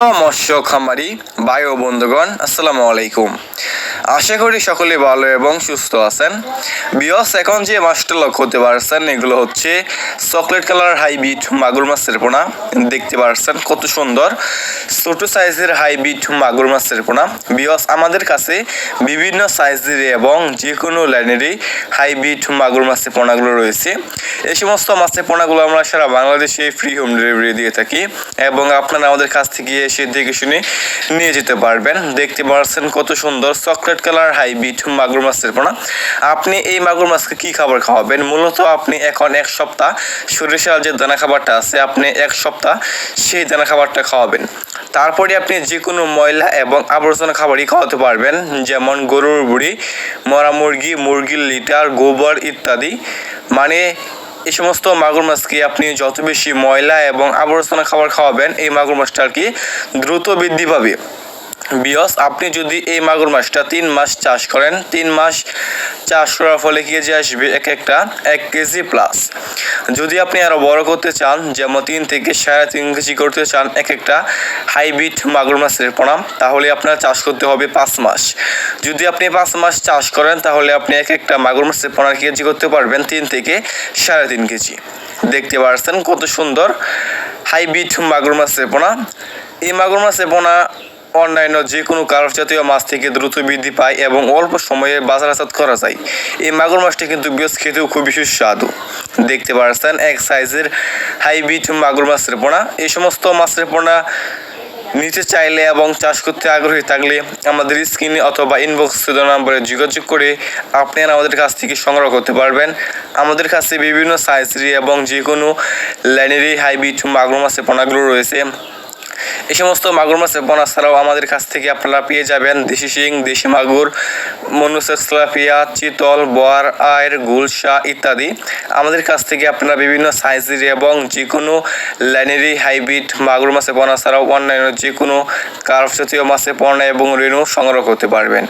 মৎস্য খামারি ভাই ও বন্ধুগণ, আসসালামু আলাইকুম। আশা করি সকলে ভালো এবং সুস্থ আছেন। বিয়স, এখন যে মাছটা লক্ষ্য করতে পারছেন, এগুলো হচ্ছে চকলেট কালার হাইব্রিড মাগুর মাছের পোনা। দেখতে পারছেন কত সুন্দর, ছোট সাইজের হাইব্রিড মাগুর মাছের পোনা। বিয়স, আমাদের কাছে বিভিন্ন সাইজের এবং যে কোনো লাইনেরই হাইব্রিড মাগুর মাছের পোনাগুলো রয়েছে। এই সমস্ত মাছের পোনাগুলো আমরা সারা বাংলাদেশে ফ্রি হোম ডেলিভারি দিয়ে থাকি এবং আপনারা আমাদের কাছ থেকে এসে দেখে শুনে নিয়ে যেতে পারবেন। দেখতে পাচ্ছেন কত সুন্দর চকলেট কালার হাইব্রিড মাগুর মাছের পোনা। আপনি এই মাগুর মাছকে কি খাবার খাওয়াবেন? মূলত আপনি এখন এক সপ্তাহ সরিষার যে দানা খাবারটা আছে, আপনি এক সপ্তাহ সেই দানা খাবারটা খাওয়াবেন। তারপরে আপনি যে কোনো ময়লা এবং আবর্জনা খাবারই খাওয়াতে পারবেন। যেমন গরুর বুড়ি, মরা মুরগি, মুরগির লিটার, গোবর ইত্যাদি। মানে এই সমস্ত মাগুর মাছকে আপনি যত বেশি ময়লা এবং আবর্জনা খাবার খাওয়াবেন, এই মাগুর মাছটা আর কি দ্রুত বৃদ্ধি পাবে। বিয়স, আপনি যদি এই মাগুর মাছটা তিন মাস চাষ করেন, তিন মাস চাষ করার ফলে কেজি আসবে? এক একটা এক কেজি প্লাস যদি আপনি আরও বড় করতে চান, যেমন তিন থেকে সাড়ে তিন কেজি করতে চান, এক একটা হাইব্রিড মাগুর মাছের পোনা, তাহলে আপনার চাষ করতে হবে পাঁচ মাস। যদি আপনি পাঁচ মাস চাষ করেন, তাহলে আপনি এক একটা মাগুর মাছের পোনার কেজি করতে পারবেন তিন থেকে সাড়ে তিন কেজি। দেখতে পাচ্ছেন কত সুন্দর হাইব্রিড মাগুর মাছের পোনা। এই মাগুর মাছের পোনা অন্যান্য যে কোনো কার্প জাতীয় মাছ থেকে দ্রুত বৃদ্ধি পায় এবং অল্প সময়ে বাজারজাত করা যায়। এই মাগুর মাছটি কিন্তু বেশ খেতেও খুবই সুস্বাদু। দেখতে পাচ্ছেন এক সাইজের হাইব্রিড মাগুর মাছের পোনা। এই সমস্ত মাছের পোনা নিতে চাইলে এবং চাষ করতে আগ্রহী থাকলে আমাদের স্ক্রিনে অথবা ইনবক্স নাম্বারে যোগাযোগ করে আপনারা আমাদের কাছ থেকে সংগ্রহ করতে পারবেন। আমাদের কাছে বিভিন্ন সাইজেরই এবং যে কোনো লাইনেরই হাইব্রিড মাগুর মাছের পোনাগুলো রয়েছে। এই সমস্ত মাগুর মাছের বোনাস ছাড়াও আমাদের কাছ থেকে আপনারা পেয়ে যাবেন দেশি শিং, দেশি মাগুর মনুসেক্সলাপিয়া চিতল, বোয়ার আয়ের গুলশা ইত্যাদি। আমাদের কাছ থেকে আপনারা বিভিন্ন সাইজের এবং যে কোনো ল্যানেরি হাইব্রিড মাগুর মাছে পোনা ছাড়াও অন্যান্য যে কোনো কার্ভ জাতীয় মাছের পোনা এবং রেণু সংগ্রহ করতে পারবেন।